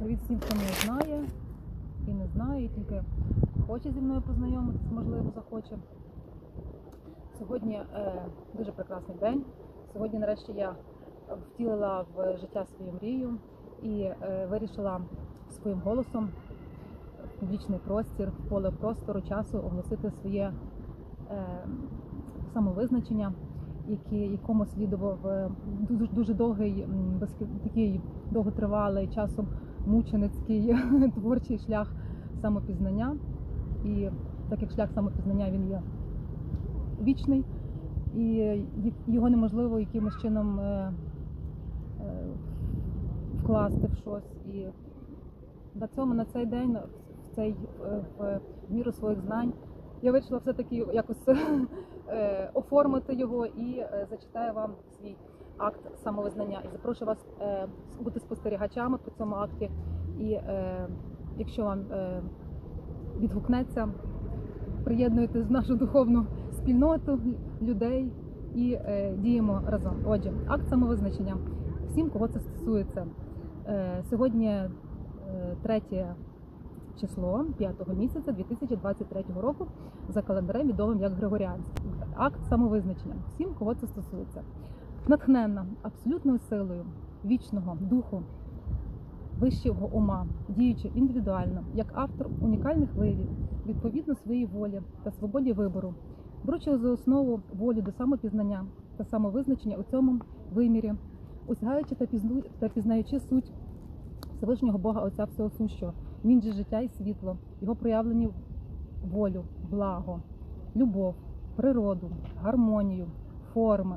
Всім, хто мене знає і не знає, і тільки хоче зі мною познайомитись, можливо, захоче. Сьогодні е, дуже прекрасний день. Сьогодні, нарешті, я втілила в життя свою мрію і е, вирішила своїм голосом в публічний простір, в поле простору часу оголосити своє е, самовизначення, яке, якому слідував е, дуже, дуже довгий, такий довготривалий часом мученицький творчий шлях самопізнання. І так як шлях самопізнання він є вічний, і його неможливо якимось чином е, е, вкласти в щось. І на цьому на цей день, в цей в міру своїх знань, я вирішила все-таки якось е, оформити його і зачитаю вам свій акт самовизнання. І запрошую вас е, бути спостерігачами при цьому акті. І е, якщо вам е, відгукнеться, приєднуйтесь в нашу духовну спільноту людей і е, діємо разом. Отже, акт самовизначення. Всім, кого це стосується. Е, сьогодні е, третє число 5 місяця 2023 року за календарем відомим як Григоріанський. Акт самовизначення. Всім, кого це стосується. Натхненна абсолютною силою вічного духу, вищого ума, діючи індивідуально, як автор унікальних виявів, відповідно своїй волі та свободі вибору, беручи за основу волю до самопізнання та самовизначення у цьому вимірі, осягаючи та пізнаючи суть Всевишнього Бога Отця Всього Сущого, він же життя і світло, його проявлені волю, благо, любов, природу, гармонію, форми,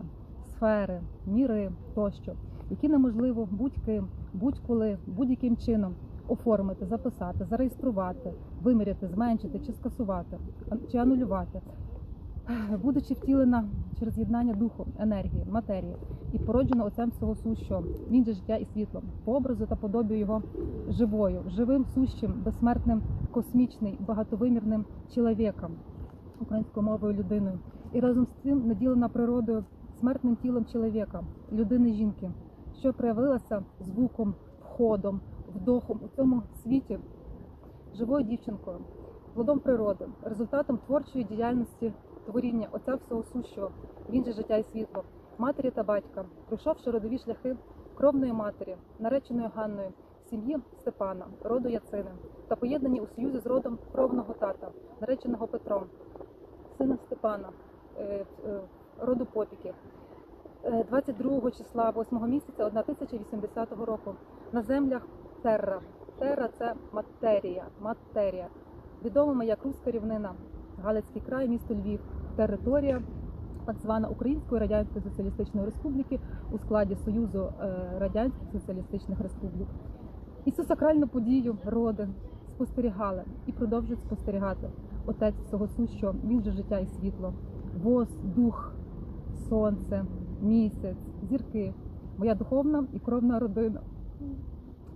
сфери, міри тощо, які неможливо будь-ким, будь-коли, будь-яким чином оформити, записати, зареєструвати, виміряти, зменшити чи скасувати, чи анулювати, будучи втілена через єднання духу, енергії, матерії і породжена отцем всього сущого, він же життя і світло, по образу та подобію його живою, живим, сущим, безсмертним, космічним, багатовимірним чоловіком, українською мовою людиною, і разом з цим наділена природою смертним тілом чоловіка, людини жінки, що проявилася звуком, входом, вдохом у цьому світі живою дівчинкою, плодом природи, результатом творчої діяльності творіння Отця всього сущого, він же життя і світло, матері та батька, пройшовши родові шляхи кровної матері, нареченої Ганною, сім'ї Степана, роду Яцини, та поєднані у союзі з родом кровного тата, нареченого Петром, сина Степана, е, е, роду Попіків. Е, 22 числа 8 місяця 1080 року на землях Терра. Терра це матерія, матерія, відомими як Руська рівнина, Галицький край, місто Львів, територія так звана Української Радянської Соціалістичної Республіки у складі Союзу е, Радянських Соціалістичних Республік. І цю сакральну подію роди спостерігали і продовжують спостерігати Отець всього сущого, він же життя і світло, воз, дух, сонце, місяць, зірки, моя духовна і кровна родина.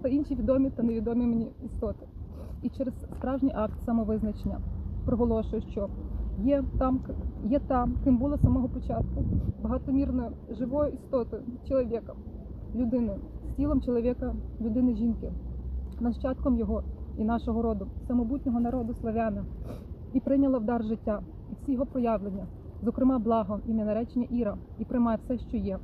Та інші відомі та невідомі мені істоти. І через справжній акт самовизначення проголошую, що є там, є там, ким було з самого початку, багатомірною живою істотою, чоловіком, людиною, з тілом чоловіка, людини жінки, нащадком його і нашого роду, самобутнього народу славяни, і прийняла в дар життя. І всі його проявлення, зокрема благо, ім'я наречення Іра, і приймає все, що є,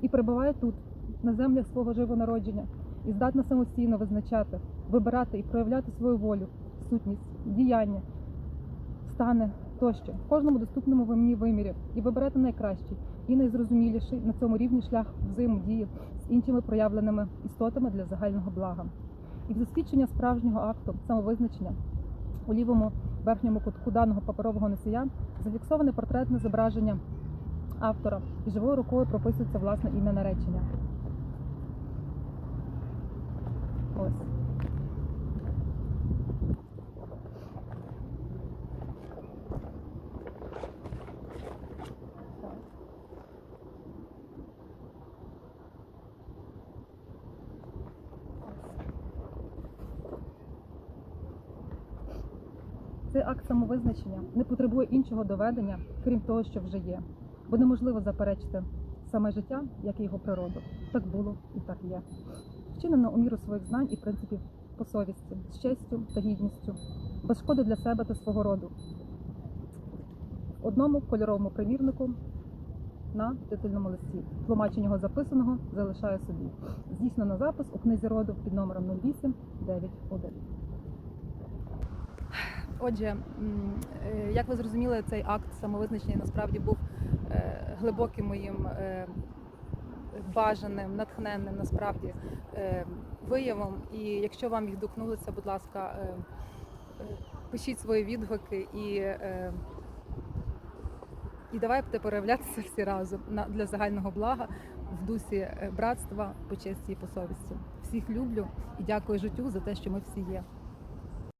і перебуває тут, на землях свого живонародження, і здатна самостійно визначати, вибирати і проявляти свою волю, сутність, діяння, стане тощо в кожному доступному мені вимірі і вибирати найкращий і найзрозуміліший на цьому рівні шлях взаємодії з іншими проявленими істотами для загального блага. І в засвідчення справжнього акту самовизначення у лівому верхньому кутку даного паперового носія зафіксоване портретне зображення автора і живою рукою прописується власне ім'я наречення. Ось. Так. Цей акт самовизначення не потребує іншого доведення, крім того, що вже є, бо неможливо заперечити саме життя, як і його природу. Так було і так є. вчинено у міру своїх знань і принципів по совісті, з честю та гідністю, без шкоди для себе та свого роду. Одному кольоровому примірнику на титульному листі. Тлумачення його записаного залишаю собі. Здійснено запис у книзі роду під номером 0891. Отже, е, як ви зрозуміли, цей акт самовизначення насправді був е, глибоким моїм е, бажаним, натхненним насправді виявом. І якщо вам відгукнулося, будь ласка, пишіть свої відгуки і. і давайте проявлятися всі разом для загального блага в дусі братства, по честі і по совісті. Всіх люблю і дякую життю за те, що ми всі є.